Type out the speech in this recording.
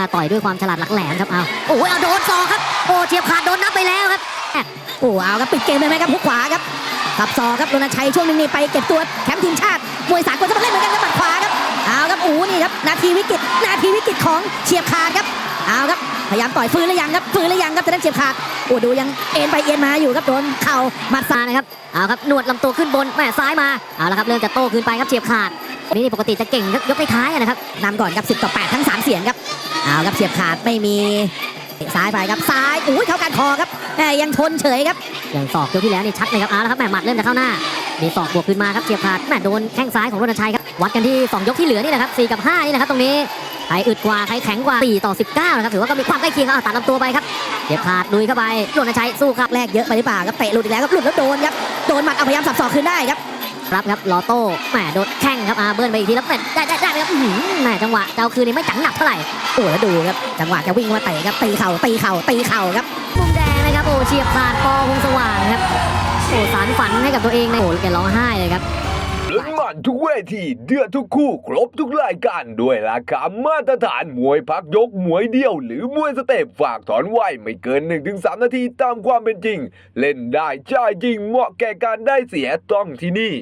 ต่อยด้วยความฉลาดหลักแหลมครับเอาโอ้ยเอาโดนซอครับโอ้เฉียบขาดโดนนับไปแล้วครับโอ้เอาครับปิดเกมเลยไหมครับหุกขวาครับขับซอครับโดนชัยช่วงนึงนี่ไปเก็บตัวแชมป์ทีมชาติมวยสากลจะมาเล่นเหมือนกันครับบัดขวาครับเอาครับโอ้นี่ครับนาทีวิกฤตนาทีวิกฤตของเฉียบขาดครับเอาครับพยายามต่อยฟื้นหรือยังครับฟื้นหรือยังครับจะได้เฉียบขาดโอ้ดูยังเอ็นไปเอ็นมาอยู่ครับโดนเข่ามัดซ้ายนะครับเอาครับหนวดลำตัวขึ้นบนแม่ซ้ายมาเอาละครับเริ่มจะโต้คืนไปครับเฉียบขาดอันนี้นี่ปกติจะเก่งครับยกท้ายนะครับนำก่อนครับ10ต่อ8ทั้ง3เสียงครับ เอาครับเฉียบขาดไม่มีซ้ายไปครับซ้ายอุ้ยเข้าการคอครับแหมยังทนเฉยครับอย่างศอกยกที่แล้วนี่ชัดเลยครับเอาละครับแม่หมัดเริ่มจะเข้าหน้ามีศอกบวกขึ้นมาครับเฉียบขาดแม่โดนแข้งซ้ายของรณชัยครับวัดกันที่2ยกที่เหลือนี่แหละครับ4กับ5นี่นะครับตรงนี้ใครอึดกว่าใครแข็งกว่า4ต่อ19นะครับถือว่าก็มีความใกล้เคียงครับเอาตัดลำตัวไปครับเฉียบขาดลุยเข้าไปรณชัยสู้ครับแรกเยอะไปหรือเปล่าครับเตะหลุดอีกแล้วครับหลุดแล้วโดนครับโดนหมัดเอาพยายามสับศอกคืนได้ครับ รับครับรอโต้แหมโดนแข้งครับอาเบิร์นไปอีกทีแล้วแหมได้ได้ได้ครับอื้อหือแหมจังหวะเจ้าคืนนี้ไม่จังหนักเท่าไหร่โอ้แล้วดูครับจังหวะจะวิ่งมาเตะครับตีเข่าตีเข่าตีเข่าครับมุมแดงนะครับโอ้เฉียบขาดปอพงสว่างครับโอ้สารฝันให้กับตัวเองนะโอ้แกร้องไห้เลยครับเลือดมันทุกเวทีเดือดทุกคู่ ครบทุกรายการด้วยราคามาตรฐานมวยพักยกมวยเดียว หรือมวยสเต็ปฝากถอนไหวไม่เกิน 1-3 นาทีตามความเป็นจริง เล่นได้จ่ายจริงเหมาะแก่การได้เสียต้องที่นี่